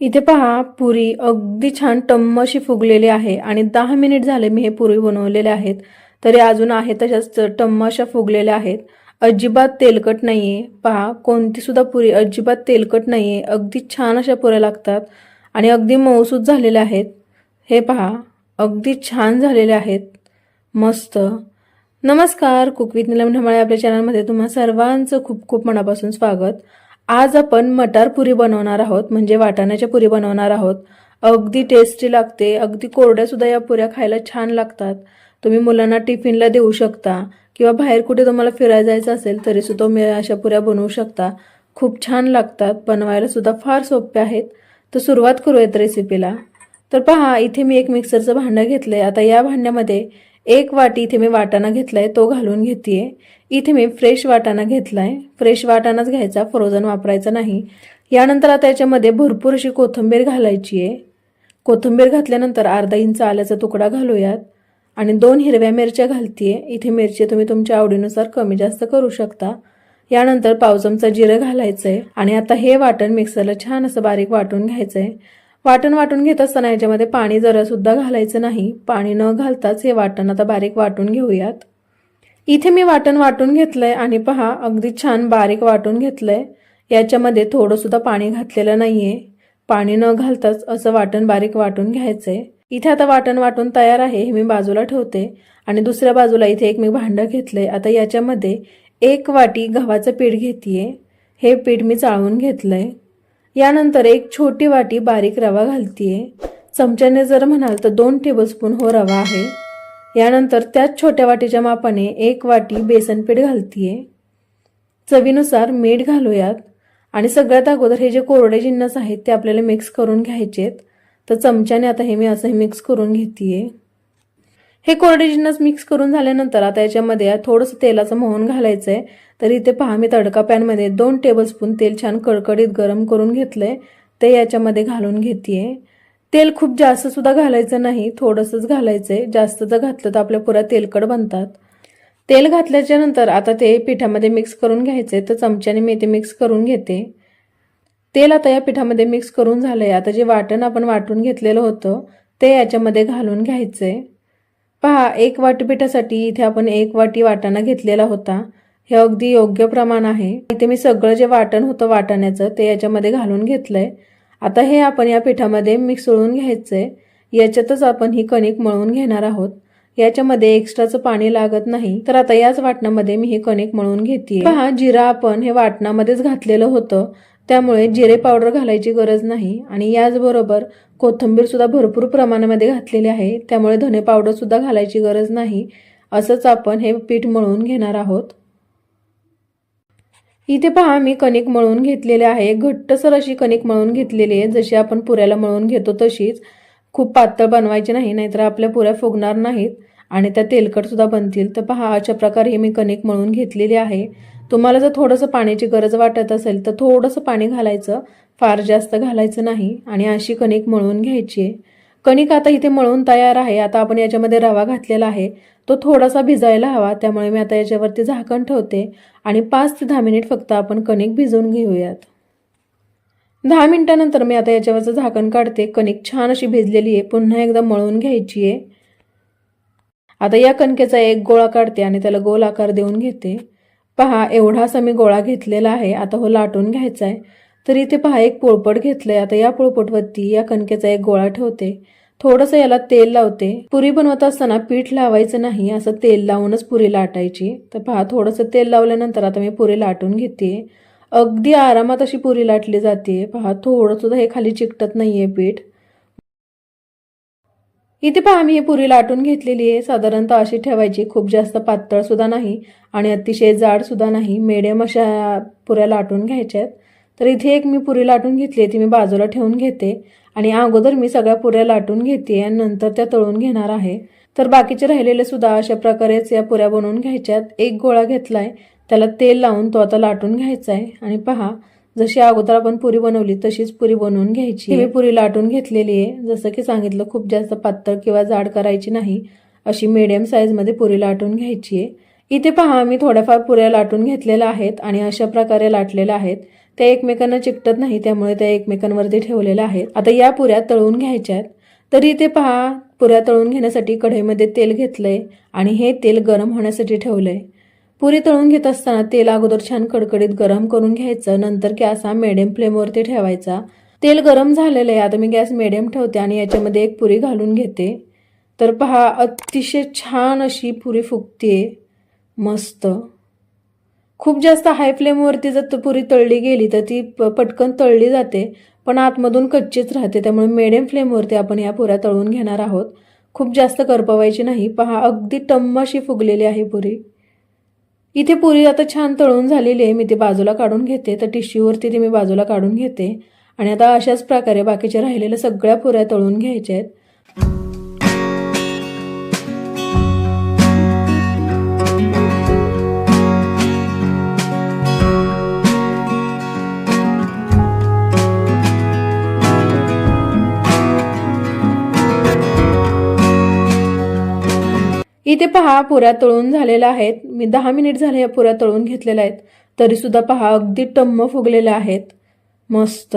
इथे पहा पुरी अगदी छान टम्म अशी फुगलेली आहे आणि दहा मिनिट झाले मी हे पुरी बनवलेले आहेत तरी अजून आहे तशाच टम्म अशा फुगलेल्या आहेत. अजिबात तेलकट नाही आहे पहा कोणतीसुद्धा पुरी अजिबात तेलकट नाही आहे अगदी छान अशा पुऱ्या लागतात आणि अगदी मऊसूत झालेल्या आहेत. हे पहा अगदी छान झालेले आहेत. मस्त. नमस्कार कुक विथ निलम ढमाळे आपल्या चॅनलमध्ये तुम्हा सर्वांचं खूप खूप मनापासून स्वागत. आज आपण मटार पुरी बनवणार आहोत म्हणजे वाटाण्याच्या पुरी बनवणार आहोत. अगदी टेस्टी लागते अगदी कोरड्यासुद्धा या पुऱ्या खायला छान लागतात. तुम्ही मुलांना टिफिनला देऊ शकता किंवा बाहेर कुठे तुम्हाला फिरायला जायचं असेल तरीसुद्धा तुम्ही अशा पुऱ्या बनवू शकता. खूप छान लागतात बनवायला सुद्धा फार सोपे आहेत. तर सुरुवात करूयात रेसिपीला तर पहा इथे मी एक मिक्सरचं भांडं घेतलं आहे आता या भांड्यामध्ये एक वाटी इथे मी वाटाणा घेतला आहे तो घालून घेतेय. इथे मी फ्रेश वाटाणा घेतला आहे फ्रेश वाटाणाच घ्यायचा फ्रोझन वापरायचा नाही. यानंतर आता याच्यामध्ये भरपूर अशी कोथिंबीर घालायची आहे कोथिंबीर घातल्यानंतर अर्धा इंच आल्याचा तुकडा घालूयात. आणि दोन हिरव्या मिरच्या घालतीये. इथे मिरची तुम्ही तुमच्या आवडीनुसार कमी जास्त करू शकता. यानंतर पाव चमचा जिरं आहे आणि आता हे वाटण मिक्सरला छान असं बारीक वाटून घ्यायचं आहे वाटण वाटून घेत असताना याच्यामध्ये पाणी जरासुद्धा घालायचं नाही. पाणी न घालताच हे वाटण आता बारीक वाटून घेऊयात. इथे मी वाटण वाटून घेतलंय आणि पहा अगदी छान बारीक वाटून घेतलंय. याच्यामध्ये थोडंसुद्धा पाणी घातलेलं नाहीये. पाणी न घालताच असं वाटण बारीक वाटून घ्यायचंय. इथे आता वाटण वाटून तयार आहे हे मी बाजूला ठेवते. आणि दुसऱ्या बाजूला इथे एक मी भांडं घेतलंय. आता याच्यामध्ये एक वाटी गव्हाचं पीठ घेतीये. हे पीठ मी चाळून घेतलंय. यानंतर एक छोटी वाटी बारीक रवा घालतीये. चमच्याने जर म्हणाल तर दोन टेबलस्पून हो रवा आहे. यानंतर त्याच छोट्या वाटीच्या मापाने एक वाटी बेसन पीठ घालतीये. चवीनुसार मीठ घालूयात. आणि सगळ्यात अगोदर हे जे कोरडे जिन्नस आहेत ते आपल्याला मिक्स करून घ्यायचेत. तर चमच्याने आता हे मी असं मिक्स करून घेतीये. हे कोरडे जिन्नस मिक्स करून झाल्यानंतर आता याच्यामध्ये थोडंसं तेलाचं मोहन घालायचं आहे तर इथे पहा मी तडका पॅनमध्ये दोन टेबलस्पून तेल छान कडकडीत गरम करून घेतलंय. ते याच्यामध्ये घालून घेतीये. तेल खूप जास्त सुद्धा घालायचं नाही थोडंसंच घालायचंय. जास्त जर घातलं तर आपल्या पुऱ्या तेलकड बनतात. तेल घातल्याच्या नंतर आता ते पिठामध्ये मिक्स करून घ्यायचे तर चमच्याने मी ते मिक्स करून घेते. तेल आता या पिठामध्ये मिक्स करून झालंय. आता जे वाटण आपण वाटून घेतलेलं होतं ते याच्यामध्ये घालून घ्यायचंय. पहा एक वाटी पिठासाठी इथे आपण एक वाटी वाटाणा घेतलेला होता. हे अगदी योग्य प्रमाण आहे. इथे मी सगळं जे वाटण होतं वाटाण्याचं ते याच्यामध्ये घालून घेतलंय. आता हे आपण या पिठामध्ये मिसळून घ्यायचंय. याच्यातच आपण ही कणिक मळून घेणार आहोत. याच्यामध्ये एक्स्ट्राचं पाणी लागत नाही. तर आता याच वाटणामध्ये मी हे कणिक मळून घेते पहा जिरा आपण हे वाटणामध्येच घातलेलं होतं. त्यामुळे जिरे पावडर घालायची गरज नाही आणि याचबरोबर कोथिंबीर सुद्धा भरपूर प्रमाणामध्ये घातलेली आहे. त्यामुळे धने पावडरसुद्धा घालायची गरज नाही. असंच आपण हे पीठ मळून घेणार आहोत. इथे पहा मी कणिक मळून घेतलेले आहे. घट्टसर अशी कणिक मळून घेतलेली आहे. जशी आपण पुऱ्याला मळून घेतो तशीच. खूप पातळ बनवायची नाही नाहीतर आपल्या पुऱ्या फुगणार नाहीत आणि त्या तेलकट सुद्धा बनतील. तर पहा अशा प्रकारे मी कणिक मळून घेतलेली आहे. तुम्हाला जर थोडंसं पाण्याची गरज वाटत असेल तर थोडंसं पाणी घालायचं. फार जास्त घालायचं नाही. आणि अशी कणिक मळून घ्यायची आहे. कणिक आता इथे मळून तयार आहे. आता आपण याच्यामध्ये रवा घातलेला आहे. तो थोडासा भिजायला हवा. त्यामुळे मी आता याच्यावरती झाकण ठेवते. आणि पाच ते दहा मिनिट फक्त आपण कणिक भिजवून घेऊयात. दहा मिनिटानंतर मी आता याच्यावरचं झाकण काढते. कणिक छान अशी भिजलेली आहे. पुन्हा एकदा मळून घ्यायची आहे. आता या कणकेचा एक गोळा काढते आणि त्याला गोल आकार देऊन घेते. पहा एवढासा मी गोळा घेतलेला आहे आता हो लाटून घ्यायचा आहे. तर इथे पहा एक पोळपट घेतलंय. आता या पोळपटवरती या कणकेचा एक गोळा ठेवते. थोडंसं याला तेल लावते. पुरी बनवत असताना पीठ लावायचं नाही असं तेल लावूनच पुरी लाटायची. तर पहा थोडंसं तेल लावल्यानंतर आता मी पुरी लाटून घेते. अगदी आरामात अशी पुरी लाटली जाते. पहा थोडं सुद्धा हे खाली चिकटत नाहीये पीठ. इथे पहा मी ही पुरी लाटून घेतलेली आहे. साधारणतः अशी ठेवायची. खूप जास्त पातळ सुद्धा नाही आणि अतिशय जाड सुद्धा नाही. मिडियम अशा पुऱ्या लाटून घ्यायच्या आहेत. तर इथे एक मी पुरी लाटून घेतली आहे. ती मी बाजूला ठेवून घेते आणि अगोदर मी सगळ्या पुऱ्या लाटून घेते आणि नंतर त्या तळून घेणार आहे. तर बाकीचे राहिलेले सुद्धा अशा प्रकारेच या पुऱ्या बनवून घ्यायच्यात. एक गोळा घेतलाय. त्याला तेल लावून तो आता लाटून घ्यायचा आहे. आणि पहा जशी अगोदर आपण पुरी बनवली तशीच पुरी बनवून घ्यायची. मी पुरी लाटून घेतलेली आहे. जसं की सांगितलं खूप जास्त पातळ किंवा जाड करायची नाही. अशी मिडियम साईजमध्ये पुरी लाटून घ्यायची आहे. इथे पहा मी थोड्याफार पुऱ्या लाटून घेतलेल्या आहेत आणि अशा प्रकारे लाटलेल्या आहेत. त्या एकमेकांना चिकटत नाही त्यामुळे त्या एकमेकांवरती ठेवलेल्या आहेत. आता या पुऱ्या तळून घ्यायच्या आहेत. तर इथे पहा पुऱ्या तळून घेण्यासाठी कढईमध्ये तेल घेतलंय आणि हे तेल गरम होण्यासाठी ठेवलंय. पुरी तळून घेत असताना तेल अगोदर छान कडकडीत गरम करून घ्यायचं नंतर गॅस हा मिडियम फ्लेमवरती ठेवायचा. तेल गरम झालेलं आहे आता मी गॅस मिडियम ठेवते आणि याच्यामध्ये एक पुरी घालून घेते. तर पहा अतिशय छान अशी पुरी फुगते मस्त. खूप जास्त हाय फ्लेमवरती जर पुरी तळली गेली तर ती प- पटकन तळली जाते. पण आतमधून कच्चीच राहते त्यामुळे मिडियम फ्लेमवरती आपण या पुऱ्या तळून घेणार आहोत. खूप जास्त करपवायची नाही. पहा अगदी टम्म अशी फुगलेली आहे पुरी. इथे पुरी आता छान तळून झालेली आहे. मी ती बाजूला काढून घेते. तर टिश्यूवरती ती मी बाजूला काढून घेते. आणि आता अशाच प्रकारे बाकीच्या राहिलेल्या सगळ्या पुऱ्या तळून घ्यायच्या आहेत. इथे पहा पुऱ्या तळून झालेल्या आहेत. मी दहा मिनिट झाले या पुऱ्या तळून घेतलेल्या आहेत. तरी सुद्धा पहा अगदी टम्म फुगलेल्या आहेत. मस्त.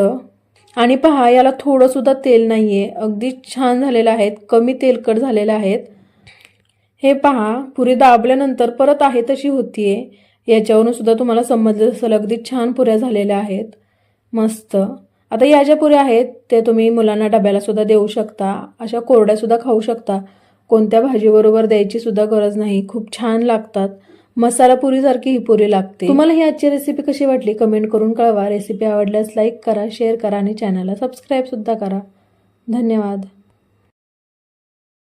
आणि पहा याला थोडं सुद्धा तेल आहे अगदी छान झालेलं आहेत. कमी तेलकट झालेलं आहेत. हे पहा पुरी दाबल्यानंतर परत आहे तशी होतीये. याच्यावरून सुद्धा तुम्हाला समजलं असेल अगदी छान पुऱ्या झालेल्या आहेत. मस्त. आता या ज्या पुऱ्या आहेत ते तुम्ही मुलांना डब्याला सुद्धा देऊ शकता. अशा कोरड्या सुद्धा खाऊ शकता. कोणत्या भाजीबरोबर द्यायची सुद्धा गरज नाही. खूप छान लागतात. मसाला पुरीसारखी ही पुरी लागते. तुम्हाला ही आजची रेसिपी कशी वाटली? कमेंट करून कळवा. रेसिपी आवडल्यास लाईक करा शेअर करा आणि चॅनलला सबस्क्राईब सुद्धा करा. धन्यवाद.